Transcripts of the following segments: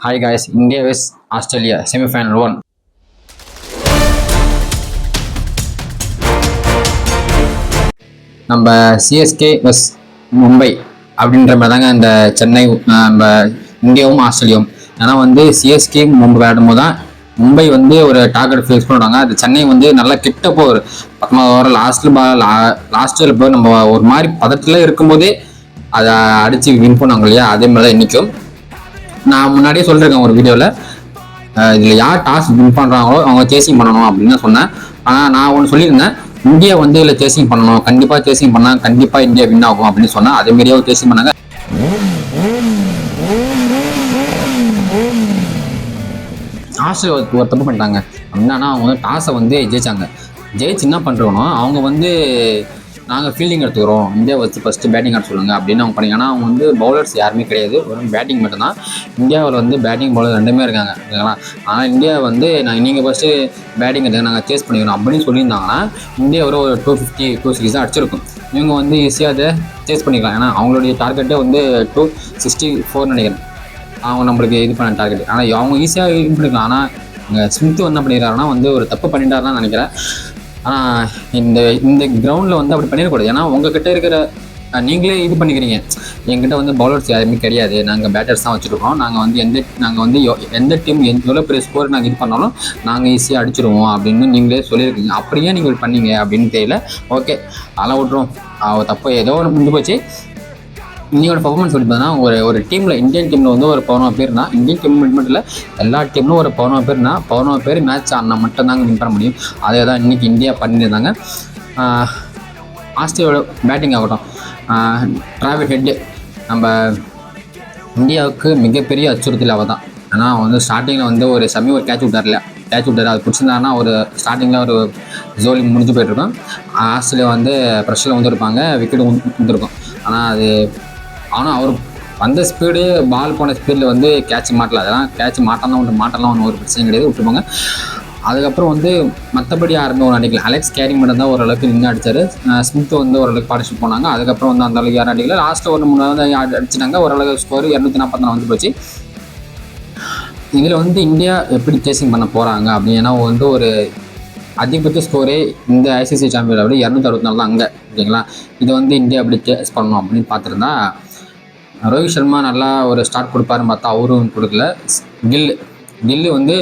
Hi guys India vs Australia semifinal one நம்ம CSK vs Mumbai அப்படின்ற மாதிரி தாங்க இந்த சென்னை நம்ம இந்தியாவும் ஆஸ்திரேலியாவும். ஏன்னா வந்து சிஎஸ்கே மும்பை விளையாடும் போது தான் மும்பை வந்து ஒரு டார்கெட் ஃபிக்ஸ் பண்ணுவாங்க. அது சென்னை வந்து நல்லா கிட்ட போர் பத்தொன்பது ஓவர் லாஸ்ட்ல லாஸ்ட்டில் போய் நம்ம ஒரு மாதிரி பதத்தில் இருக்கும்போதே அதை அடித்து வின் பண்ணுவாங்க இல்லையா? அதே மாதிரி தான் இன்றைக்கும் நான் முன்னாடியே சொல்லியிருக்கேன் ஒரு வீடியோவில் இதில் யார் டாஸ் வின் பண்ணுறாங்களோ அவங்க சேசிங் பண்ணணும் அப்படின்னு சொன்னேன். ஆனால் நான் ஒன்று சொல்லியிருந்தேன். இந்தியா வந்து இதில் சேசிங் பண்ணணும். கண்டிப்பாக சேசிங் பண்ணால் கண்டிப்பாக இந்தியா வின் ஆகும் அப்படின்னு சொன்னேன். அதே மாதிரியே சேசிங் பண்ணாங்க. ஆஸ்திரேலியா ஒரு தப்பு பண்ணிட்டாங்க. என்னன்னா அவங்க வந்து டாஸை வந்து ஜெயிச்சாங்க. ஜெயிச்சு என்ன பண்ணுறோன்னா அவங்க வந்து நாங்கள் ஃபீல்டிங் எடுத்துக்கிறோம். இந்தியா வச்சு ஃபஸ்ட்டு பேட்டிங் ஆட சொல்லுங்கள் அப்படின்னு அவங்க பண்ணி ஏன்னா அவங்க வந்து பவுலர்ஸ் யாருமே கிடையாது. வெறும் பேட்டிங் மட்டும்தான். இந்தியாவில் வந்து பேட்டிங் பவுலர் ரெண்டுமே இருக்காங்க. ஓகேங்களா ஆனால் இந்தியா வந்து நாங்கள் நீங்கள் ஃபஸ்ட்டு பேட்டிங் எடுத்து நாங்கள் சேஸ் பண்ணிக்கிறோம் அப்படின்னு சொல்லியிருந்தாங்கன்னா இந்தியா ஒரு ஒரு டூ ஃபிஃப்டி டூ சிக்ஸ் தான் அடிச்சிருக்கும். இவங்க வந்து ஈஸியாக அதை சேஸ் பண்ணிக்கலாம். ஏன்னா அவங்களுடைய டார்கெட்டே வந்து டூ சிக்ஸ்டி ஃபோர் நினைக்கிறேன். அவங்க நம்மளுக்கு இது பண்ண டார்கெட் ஆனால் அவங்க ஈஸியாக இது பண்ணிக்கலாம். ஆனால் இங்கே ஸ்மித் வந்து என்ன பண்ணிடுறாருன்னா வந்து ஒரு தப்பு பண்ணிட்டாருன்னு நினைக்கிறேன். ஆனால் இந்த இந்த கிரவுண்டில் வந்து அப்படி பண்ணிடக்கூடாது. ஏன்னா உங்ககிட்ட இருக்கிற நீங்களே இது பண்ணிக்கிறீங்க. என்கிட்ட வந்து பவுலர்ஸ் யாருமே கிடையாது. நாங்கள் பேட்டர்ஸ் தான் வச்சுருக்கோம். நாங்கள் வந்து எந்த நாங்கள் வந்து எந்த டீம் எவ்வளோ பெரிய ஸ்கோர் நாங்கள் இது பண்ணாலும் நாங்கள் ஈஸியாக அடிச்சிருவோம் அப்படின்னு நீங்களே சொல்லியிருக்கீங்க. அப்படியே நீங்கள் பண்ணீங்க அப்படின்னு தெரியல. ஓகே அலை விட்றோம் அவள் தப்பு. ஏதோ ஒன்று முடிஞ்சு போச்சு. இன்னையோட பர்ஃபார்மன்ஸ் எப்படி பார்த்தீங்கன்னா ஒரு ஒரு டீமில் இந்தியன் டீமில் வந்து ஒரு பதினோரு பேர்னா இந்தியன் டீம் மட்டும் இல்லை எல்லா டீம்லும் ஒரு பதினோரு பேர்னா பதினோரு பேர் மேட்ச் ஆடினா மட்டும்தாங்க வின் பண்ண முடியும். அதே தான் இன்றைக்கி இந்தியா பண்ணியிருந்தாங்க. ஆஹ் ஆஸ்திரேலியாவோட பேட்டிங் ஆகட்டும். டிராவல் ஹெட்டு நம்ம இந்தியாவுக்கு மிகப்பெரிய அச்சுறுத்தல் அவள் தான். ஆனால் வந்து ஸ்டார்டிங்கில் வந்து ஒரு செம்மி ஒரு கேட்ச் விட்டார்ல. கேட்ச் விட்டார். அது பிடிச்சிருந்தாருன்னா ஒரு ஸ்டார்டிங்கில் ஒரு ஜோலி முடிஞ்சு போயிட்டுருக்கும். ஆஸ்திரேலியா வந்து ப்ரெஷரில் வந்துருப்பாங்க. விக்கெட் வந்துருக்கும். ஆனால் அது ஆனால் அவர் வந்த ஸ்பீடு பால் போன ஸ்பீடில் வந்து கேட்ச் மாட்டல. அதெல்லாம் கேட்ச் மாட்டலாம் ஒன்று மாட்டலாம் ஒன்று ஒரு பிரச்சனை கிடையாது விட்டுருப்பாங்க அதுக்கப்புறம் வந்து மற்றபடி யாருமே ஒரு அடிக்கல. அலெக்ஸ் கேரிங் மட்டும் தான் ஓரளவுக்கு நின்று அடித்தார் ஸ்மித் வந்து ஓரளவுக்கு பார்ட்டிஷிப் போனாங்க. அதுக்கப்புறம் வந்து அந்த அளவுக்கு யாரும் அடிக்கல. லாஸ்ட்டில் ஒரு மூணு வந்து அடிச்சிட்டாங்க. ஓரளவுக்கு ஸ்கோர் இரநூத்தி நாற்பத்தி நாலு வந்து போச்சு இதில் வந்து இந்தியா எப்படி சேசிங் பண்ண போகிறாங்க அப்படின்னா வந்து ஒரு அதிகபட்ச ஸ்கோரே இந்த ஐசிசி சாம்பியன் விட இரநூத்தி அறுபத்தி நாலு தான் அங்கே. ஓகேங்களா? இது வந்து இந்தியா எப்படி சேஸ் பண்ணணும் அப்படின்னு பார்த்துருந்தா ரோஹித் சர்மா நல்லா ஒரு ஸ்டார்ட் கொடுப்பாருன்னு பார்த்தா அவரும் கொடுக்கல. கில் கில்லு வந்து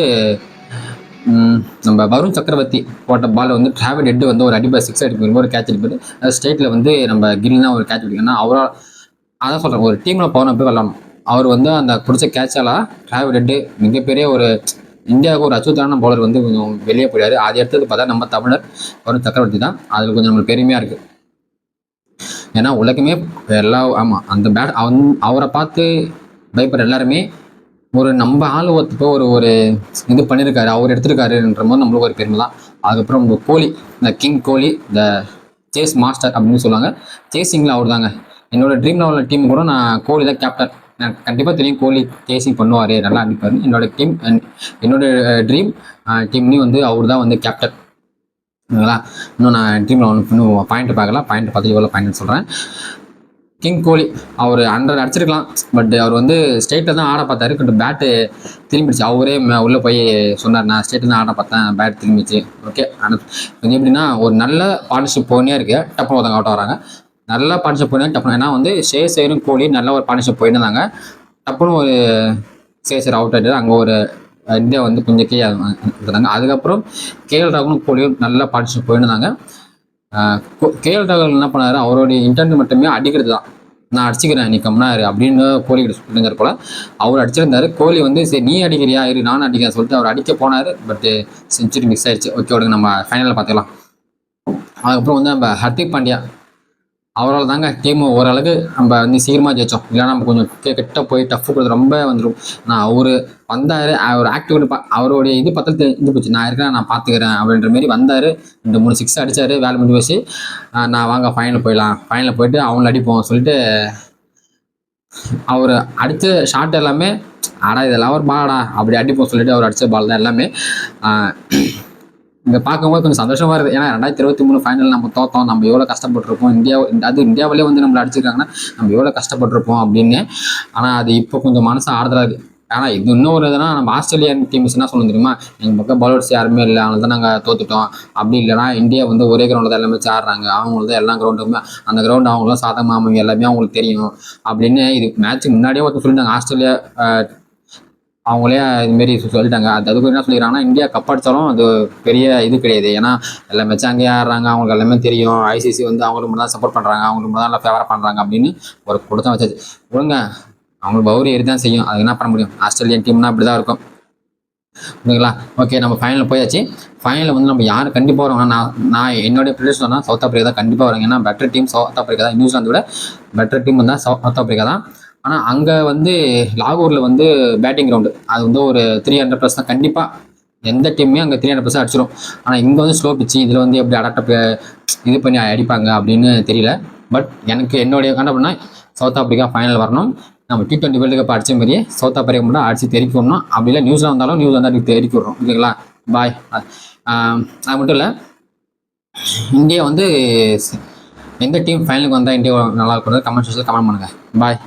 நம்ம வருண் சக்கரவர்த்தி போட்ட பால் வந்து டிராவல் ஹெட் வந்து ஒரு அடிப்பா சிக்ஸ் அடிப்பார் ஒரு கேட்ச் அடிப்பார். ஸ்டேட்டில் வந்து நம்ம கில்னா ஒரு கேட்ச் அடிக்கணும் அவரால் அதான் சொல்கிறேன் ஒரு டீமில் போன போய் விளாடணும். அவர் வந்து அந்த பிடிச்ச கேட்சாலாக டிராவல் ஹெட்டு மிகப்பெரிய ஒரு இந்தியாவுக்கு ஒரு அச்சுறுத்தான பவுலர் வந்து கொஞ்சம் வெளியே போயிடாரு அது எடுத்தது பார்த்தா நம்ம தமிழர் வருண் சக்கரவர்த்தி தான். அதில் கொஞ்சம் நம்மளுக்கு பெருமையாக இருக்குது ஏன்னா உலகமே எல்லா ஆமாம் அந்த பேட் அவன் அவரை பார்த்து பயப்படுற எல்லாருமே ஒரு நம்ம ஆள் ஒருத்தப்போ ஒரு ஒரு இது பண்ணியிருக்காரு அவர் எடுத்திருக்காருன்ற போது நம்மளுக்கு ஒரு பெருமை தான். அதுக்கப்புறம் உங்கள் கோலி இந்த king Kohli the chase master அப்படின்னு சொல்லுவாங்க. சேசிங்கில் அவர் தாங்க என்னோட ட்ரீம் லெவலில் டீம் கூட நான் கோலி தான் கேப்டன் எனக்கு கண்டிப்பாக தெரியும் கோலி சேசிங் பண்ணுவார் நல்லா அடிப்பார் என்னோட டீம் என்னோட ட்ரீம் டீம்லேயும் வந்து அவர் தான் வந்து கேப்டன் ஓகேங்களா? இன்னும் நான் டீமில் ஒன்று இன்னும் பாயிண்ட் பார்க்கலாம் பாயிண்ட் பார்த்து எவ்வளோ பாயிண்ட் சொல்கிறேன் கிங் கோலி அவர் ஹண்ட்ரட் அடிச்சிருக்கலாம். பட் அவர் வந்து ஸ்டேட்டில் தான் ஆட பார்த்தாரு. கொஞ்சம் பேட்டு திரும்பிடுச்சு. அவரே உள்ளே போய் சொன்னார் நான் ஸ்டேட்டில் தான் ஆட பார்த்தேன். பேட் திரும்பிச்சு ஓகே ஆனால் இது எப்படின்னா ஒரு நல்ல பார்ட்னர்ஷிப் போனே இருக்கு. டப்புனு ஒருத்தவங்க அவுட் வராங்க. நல்ல பார்ட்னர்ஷிப் போனே டப்புனு. ஏன்னா வந்து சேசரும் கோலி நல்ல ஒரு பார்ட்னர்ஷிப் போயிருந்தாங்க டப்புனு ஒரு சேசர் அவுட் ஆகிட்டு அங்கே ஒரு இந்தியா வந்து கொஞ்சம் கீழே இருந்தாங்க அதுக்கப்புறம் கேஎல் ராகுலும் கோலியும் நல்லா பார்ட்னர்ஷிப் போயிருந்தாங்க இருந்தாங்க. கேஎல் ராகுல் என்ன பண்ணாரு? அவருடைய இன்டர்னட் மட்டுமே அடிக்கிறது தான். நான் அடிச்சுக்கிறேன் நீ கம்னாரு அப்படின்னு கோலி கிட்ட சொல்லுங்கிற போல. அவர் அடிச்சிருந்தாரு. கோலி வந்து சரி நீ அடிக்கிறியா? இரு நானும் அடிக்கிறேன் சொல்லிட்டு அவர் அடிக்க போனார். பட்டு செஞ்சுரி மிஸ் ஆயிடுச்சு. ஓகே விடுங்க நம்ம ஃபைனலில் பார்த்துக்கலாம். அதுக்கப்புறம் வந்து நம்ம ஹர்திக் பாண்டியா அவரால் தாங்க டீம் ஓரளவுக்கு நம்ம வந்து சீக்கிரமாக ஜெயிச்சோம். இல்லைன்னா நம்ம கொஞ்சம் கிட்ட போய் டஃப் கொடுத்து ரொம்ப வந்துடும் நான் அவர் வந்தார் அவர் ஆக்டிவிட்டி பா அவருடைய இது பத்தல் தெரிஞ்சு போச்சு. நான் இருக்கிறேன் நான் பார்த்துக்கிறேன் அப்படின்ற மாரி வந்தார். ரெண்டு மூணு சிக்ஸ் அடித்தார் வேலை முடிஞ்சு போச்சு. நான் வாங்க ஃபைனல் போயிடலாம். ஃபைனலில் போயிட்டு அவங்கள அடிப்போம் சொல்லிட்டு அவர் அடித்த ஷாட் எல்லாமே ஆடா இதெல்லாம் ஒரு பாடா அப்படி அடிப்போம் சொல்லிட்டு அவர் அடித்த பால் தான் எல்லாமே. இங்கே பார்க்கும்போது கொஞ்சம் சந்தோஷமாக இருக்குது. ஏன்னா ரெண்டாயிரத்தி இருபத்தி மூணு ஃபைனல் நம்ம தோத்தோம். நம்ம எவ்வளோ கஷ்டப்பட்டிருப்போம். இந்தியா அது இந்தியாவிலே வந்து நம்மளை அடிச்சிருக்காங்கன்னா நம்ம எவ்வளோ கஷ்டப்பட்டிருப்போம் அப்படின்னு. ஆனால் அது இப்போ கொஞ்சம் மனசு ஆறுதலாக இருக்குது ஆனால் இது இன்னொரு இதுனா நம்ம ஆஸ்திரேலியன் டீம்ஸ் என்ன சொல்லணும் தெரியுமா? எங்கள் பக்கம் பாலர்ஸ் யாருமே இல்லை. அவங்க தான் நாங்கள் தோத்துட்டோம். அப்படி இல்லைனா இந்தியா வந்து ஒரே கிரவுண்டில் தான் எல்லாமே சாடுறாங்க. ஆடுறாங்க அவங்களுக்கு தான் எல்லா கிரவுண்டுமே அந்த கிரவுண்ட் அவங்களும் சாதகமாக அவங்க எல்லாமே அவங்களுக்கு தெரியும். அப்படின்னு இது மேட்ச்சுக்கு முன்னாடியே ஒருத்தர் சொல்லிட்டாங்க. ஆஸ்திரேலியா அவங்களே இதுமாரி சொல்லிட்டாங்க. அது அதுக்கு என்ன சொல்லிக்கிறாங்கன்னா இந்தியா கப் அடித்தாலும் அது பெரிய இது கிடையாது. ஏன்னா எல்லா மெச்சாங்க ஆடுறாங்க. அவங்களுக்கு எல்லாமே தெரியும். ஐசிசி வந்து அவங்களுக்கு மட்டும் தான் சப்போர்ட் பண்ணுறாங்க அவங்களுக்கு மட்டும் தான் நல்லா ஃபேவராக பண்ணுறாங்க அப்படின்னு ஒரு கொடுத்தா வச்சாச்சு விடுங்க அவங்களுக்கு பவுரி ஏறி தான் செய்யும். அது என்ன பண்ண முடியும்? ஆஸ்திரேலியன் டீம்னா அப்படி தான் இருக்கும். ஓகேங்களா ஓகே நம்ம ஃபைனல் போயாச்சு. ஃபைனலில் வந்து நம்ம யார் கண்டிப்பாக வருவாங்க நான் நான் என்னுடைய ப்ரிடிஷன் சொன்னால் சவுத் ஆப்பிரிக்கா தான் கண்டிப்பாக வருவாங்க. ஏன்னா பெட்டர் டீம் சவுத் ஆப்பிரிக்கா தான். நியூசிலாந்து விட பெட்டர் டீம் வந்தால் சவுத் ஆப்பிரிக்கா தான். ஆனால் அங்கே வந்து லாகூரில் வந்து பேட்டிங் கிரவுண்டு அது வந்து ஒரு த்ரீ ஹண்ட்ரட் ப்ளஸ் தான். கண்டிப்பாக எந்த டீமுமே அங்கே த்ரீ ஹண்ட்ரட் ப்ளஸ் அடிச்சிடும் ஆனால் இங்கே வந்து ஸ்லோ பிச்சு இதில் வந்து எப்படி அடாப்ட் இது பண்ணி அடிப்பாங்க அப்படின்னு தெரியல. பட் எனக்கு என்னுடைய கண்டப்படினா சவுத் ஆப்பிரிக்கா ஃபைனல் வரணும். நம்ம டி டுவெண்ட்டி வேர்ல்டு கப் அடிச்ச மாதிரியே சவுத் ஆப்பிரிக்கா மட்டும் அடிச்சு தெரிவிக்கணும் அப்படி இல்லை நியூஸில் வந்தாலும் நியூஸ் வந்து அடிக்க தெறிக்க விட்றோம் ஓகேங்களா பாய் அது மட்டும் இல்லை இந்தியா வந்து எந்த டீம் ஃபைனலுக்கு வந்தால் இந்தியா நல்லா இருக்கிறது கமெண்ட் செக்ஷனில் கமெண்ட் பண்ணுங்கள் பாய்